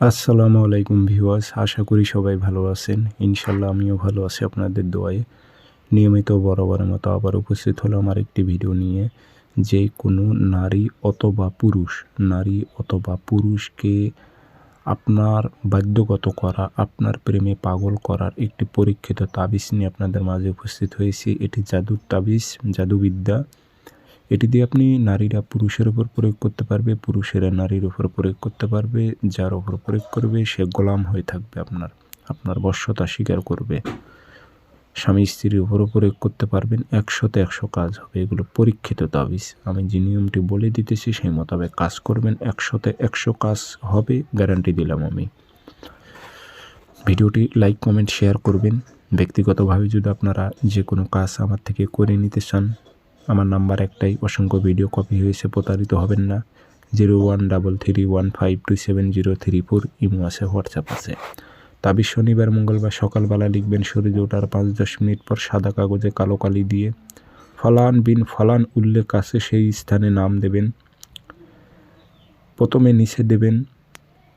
আসসালামু আলাইকুম ভিউয়ার্স, আশা করি সবাই ভালো আছেন। ইনশাল্লাহ আমিও ভালো আছি আপনাদের দোয়ায়। নিয়মিত বরাবরের মতো আবার উপস্থিত হলো আমার একটি ভিডিও নিয়ে। যে কোনো নারী অথবা পুরুষ, নারী অথবা পুরুষকে আপনার বাধ্যগত করা, আপনার প্রেমে পাগল করার একটি পরীক্ষিত তাবিজ নিয়ে আপনাদের মাঝে উপস্থিত হয়েছি। এটি জাদুর তাবিজ, জাদুবিদ্যা। এটি দিয়ে আপনি নারীরা পুরুষের উপর প্রয়োগ করতে পারবে, পুরুষেরা নারীর উপর প্রয়োগ করতে পারবে, যার উপর প্রয়োগ করবে, সে গোলাম হয়ে থাকবে আপনার আপনার বশ্যতা স্বীকার করবে। স্বামী স্ত্রীর উপরও প্রয়োগ করতে পারবেন, একশোতে একশো কাজ হবে, এগুলো পরীক্ষিত তাবিজ। আমি যে নিয়মটি বলে দিতেছি, সেই মোতাবেক কাজ করবেন, একশোতে একশো কাজ হবে, গ্যারান্টি দিলাম আমি। ভিডিওটি লাইক, কমেন্ট, শেয়ার করবেন। ব্যক্তিগতভাবে যদি আপনারা যে কোনো কাজ আমার থেকে করে নিতে চান আমার নাম্বার একটাই। অসংখ্য ভিডিও কপি হয়েছে, প্রতারিত হবেন না। Zero one double three one five two seven zero three four imo আছে, হোয়াটসঅ্যাপ আছে। তাবিজ শনিবার, মঙ্গলবার সকালবেলা লিখবেন, সূর্য ওঠার পাঁচ দশ মিনিট পর সাদা কাগজে কালো কালি দিয়ে ফলান বিন ফলান উল্লেখ আছে, সেই স্থানে নাম দেবেন। প্রথমে নিচে দেবেন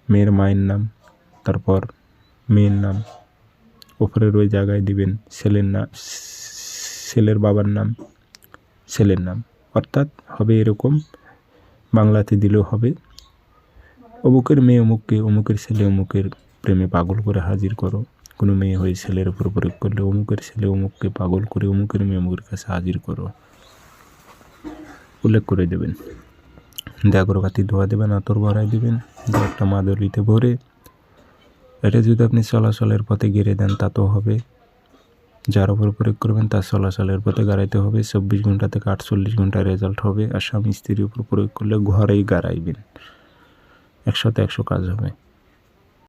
মেয়ের মায়ের নাম, তারপর মেয়ের নাম। ওপরের ওই জায়গায় দিবেন ছেলের নাম ছেলের বাবার নাম। ছেলের নাম। অর্থাৎ হবে এরকম, বাংলাতে দিলেও হবে। অমুকের মেয়ে অমুককে, অমুকের ছেলে অমুকের প্রেমে পাগল করে হাজির করো। কোনো মেয়ে হয়ে ছেলের উপর প্রয়োগ করলে অমুকের ছেলে অমুককে পাগল করে অমুকের মেয়ে অমুকের কাছে হাজির করো। উল্লেখ করে দেবেন। জাগরবাতি ধোয়া দেবেন, আতর ভরাই দেবেন, দু একটা মাদলিতে ভরে। এটা যদি আপনি চলাচলের পথে গেড়ে দেন, তা তো হবে। যার উপর প্রয়োগ করবেন তার চলাচলের পথে গাড়াইতে হবে, চব্বিশ ঘণ্টা থেকে আটচল্লিশ ঘণ্টা রেজাল্ট হবে আর স্বামী স্ত্রীর উপর প্রয়োগ করলে ঘরেই গাড়াইবেন। একশোতে একশো কাজ হবে।